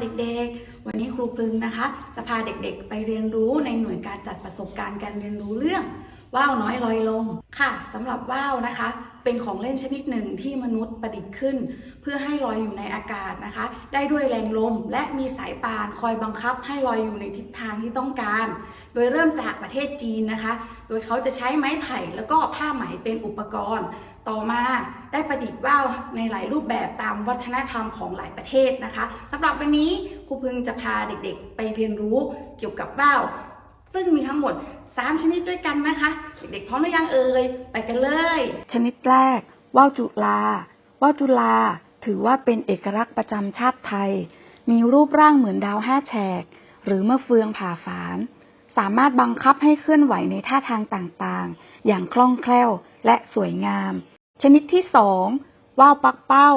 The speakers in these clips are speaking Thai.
เด็กๆ วันนี้ครูพลึงนะคะ จะพาเด็กๆ ไปเรียนรู้ในหน่วยการจัดประสบการณ์การเรียนรู้เรื่องว่าวน้อยลอยลมค่ะสำหรับว่าวนะคะ เป็นของเล่นชนิดหนึ่งที่มนุษย์ประดิษฐ์ขึ้น เพื่อให้ลอยอยู่ในอากาศนะคะ ได้ด้วยแรงลมและมีสายปานคอยบังคับให้ลอยอยู่ในทิศทางที่ต้องการ โดยเริ่มจากประเทศจีนนะคะ โดยเขาจะใช้ไม้ไผ่แล้วก็ผ้าไหมเป็นอุปกรณ์ ต่อมาได้ประดิษฐ์ว่าวในหลายรูปแบบตามวัฒนธรรมของหลายประเทศนะคะสำหรับวันนี้ครูพึงจะพาเด็กๆ ไปเรียนรู้เกี่ยวกับว่าว ซึ่งมีทั้งหมด 3 ชนิดด้วยกันนะคะ เด็กๆพร้อมหรือยังเอ่ยไปกันเลย ชนิดแรก ว่าวจุลา ว่าวจุลา ถือว่าเป็นเอกลักษณ์ประจำชาติไทย มีรูปร่างเหมือนดาวห้าแฉก หรือเมะเฟืองผ่าฝาน สามารถบังคับให้เคลื่อนไหวในท่าทางต่างๆ อย่างคล่องแคล่วและสวยงาม ชนิดที่สองว่าวปักเป้า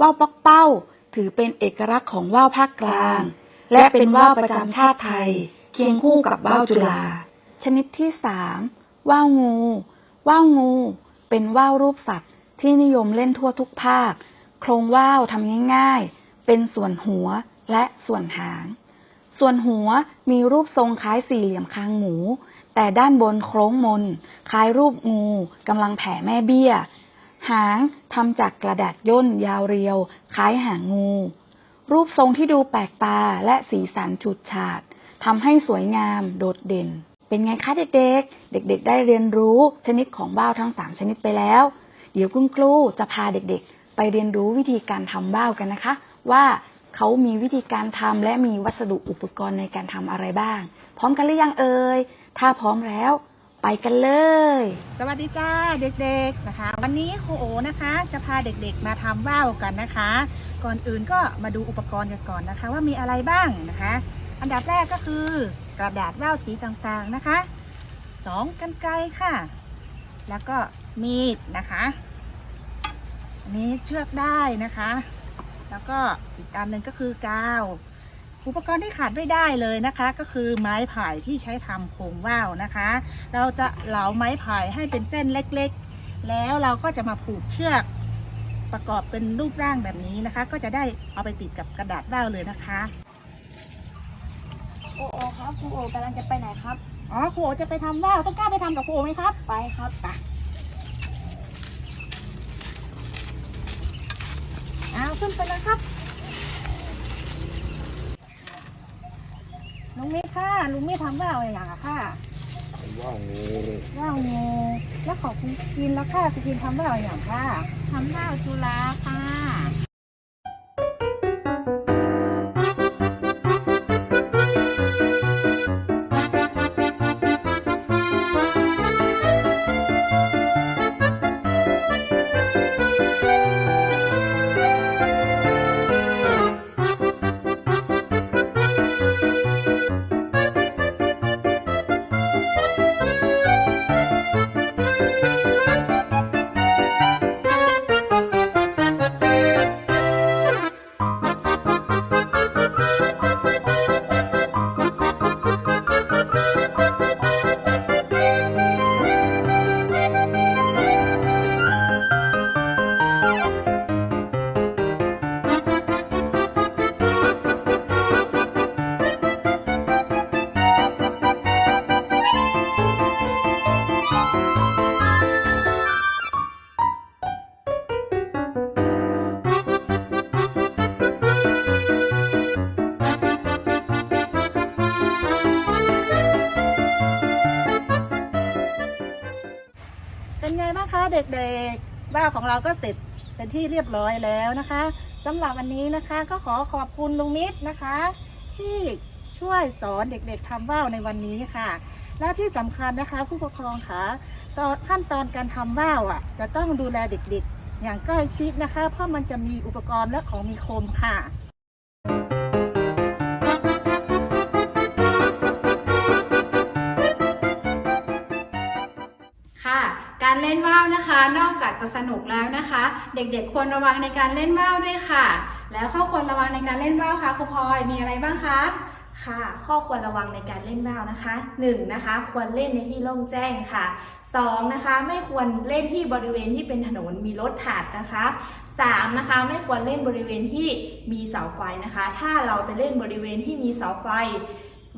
ว่าวปักเป้า ถือเป็นเอกลักษณ์ของว่าวภาคกลาง และเป็นว่าวประจำชาติไทย เคียงคู่กับว่าวจุฬาชนิดที่สามว่าวงู ว่าวงู เป็นว่าวรูปสัตว์ที่นิยมเล่นทั่วทุกภาค โครงว่าวทำง่ายๆ เป็นส่วนหัวและส่วนหาง ส่วนหัวมีรูปทรงคล้ายสี่เหลี่ยมคางหมู แต่ด้านบนโค้งมน คล้ายรูปงูกำลังแผ่แม่เบี้ย หางทำจากกระดาษย่นยาวเรียว คล้ายหางงู รูปทรงที่ดูแปลกตาและสีสันฉูดฉาด ทำให้สวยงามโดดเด่น เป็นไงคะเด็กๆ เด็ก ๆ ได้เรียนรู้ชนิดของว่าวทั้งสามชนิดไปแล้ว เดี๋ยวคุณครูจะพาเด็กๆ ไปเรียนรู้วิธีการทำว่าวกันนะคะ ว่าเขามีวิธีการทำและมีวัสดุอุปกรณ์ในการทำอะไรบ้าง พร้อมกันหรือยังเอ่ย ถ้าพร้อมแล้วไปกันเลย สวัสดีจ้าเด็กๆนะคะ วันนี้ครูโอนะคะ จะพาเด็กๆมาทำว่าวกันนะคะ ก่อนอื่นก็มาดูอุปกรณ์กันก่อนนะคะ ว่ามีอะไรบ้างนะคะ อันดับแรกก็คือกระดาษว่าวสีต่างๆนะคะสองกันไกค่ะ แล้วก็มีดนะคะ อันนี้เชือกได้นะคะ แล้วก็อีกอันหนึ่งก็คือกาว อุปกรณ์ที่ขาดไม่ได้เลยนะคะ ก็คือไม้ไผ่ที่ใช้ทำโครงว่าวนะคะ เราจะเหลาไม้ไผ่ให้เป็นเส้นเล็กๆ แล้วเราก็จะมาผูกเชือกประกอบเป็นรูปร่างแบบนี้นะคะ ก็จะได้เอาไปติดกับกระดาษว่าวเลยนะคะ ครูโอครับครูโอกำลังจะไปไหนครับ อ๋อครูโอจะไปทำว่าวต้องกล้าไปทำกับครูโอไหมครับ ไปครับไปเอาขึ้นไปเลยครับลุงมิค่ะลุงมิทำว่าวอะไรอย่างอะค่ะว่าวงูว่าวงูแล้วขอคุณกินแล้วค่ะคุณกินทำว่าวอะไรอย่างค่ะทำว่าวจุฬาค่ะ เด็กๆว่าวของเราก็เสร็จเป็นที่เรียบร้อยแล้วนะคะสำหรับวันนี้นะคะก็ขอขอบคุณลุงมิตรนะคะ ที่ช่วยสอนเด็กๆทำว่าวในวันนี้ค่ะ และที่สำคัญนะคะผู้ปกครองคะตอนขั้นตอนการทำว่าวอะ จะต้องดูแลเด็กๆ อย่างใกล้ชิดนะคะ เพราะมันจะมีอุปกรณ์และของมีคมค่ะ นว่าวนะคะ นอกจากจะสนุกแล้วนะคะ เด็กๆควรระวังในการเล่นว่าวด้วยค่ะ แล้วข้อควรระวังในการเล่นว่าวคะครูพลอยมีอะไรบ้างคะค่ะ ข้อควรระวังในการเล่นว่าวนะคะ 1. นะคะ ควรเล่นในที่โล่งแจ้งค่ะ 2. นะคะ ไม่ควรเล่นที่บริเวณที่เป็นถนนมีรถผ่านนะคะ 3. นะคะ ไม่ควรเล่นบริเวณที่มีเสาไฟนะคะ ถ้าเราไปเล่นบริเวณที่มีเสาไฟ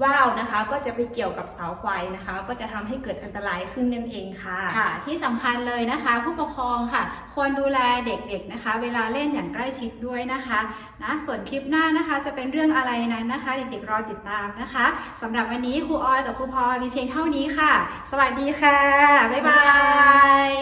ว่าวนะคะก็จะไปเกี่ยวกับเสาไฟนะคะ ก็จะทำให้เกิดอันตรายขึ้นนั่นเองค่ะค่ะ ที่สำคัญเลยนะคะ ผู้ปกครองค่ะ ควรดูแลเด็กๆนะคะ เวลาเล่นอย่างใกล้ชิดด้วยนะคะนะส่วนคลิปหน้านะคะ จะเป็นเรื่องอะไรนั้นนะคะ เด็กๆรอติดตามนะคะสำหรับวันนี้ครูออยกับครูพลอยมีเพียงเท่านี้ค่ะ สวัสดีค่ะบ๊ายบาย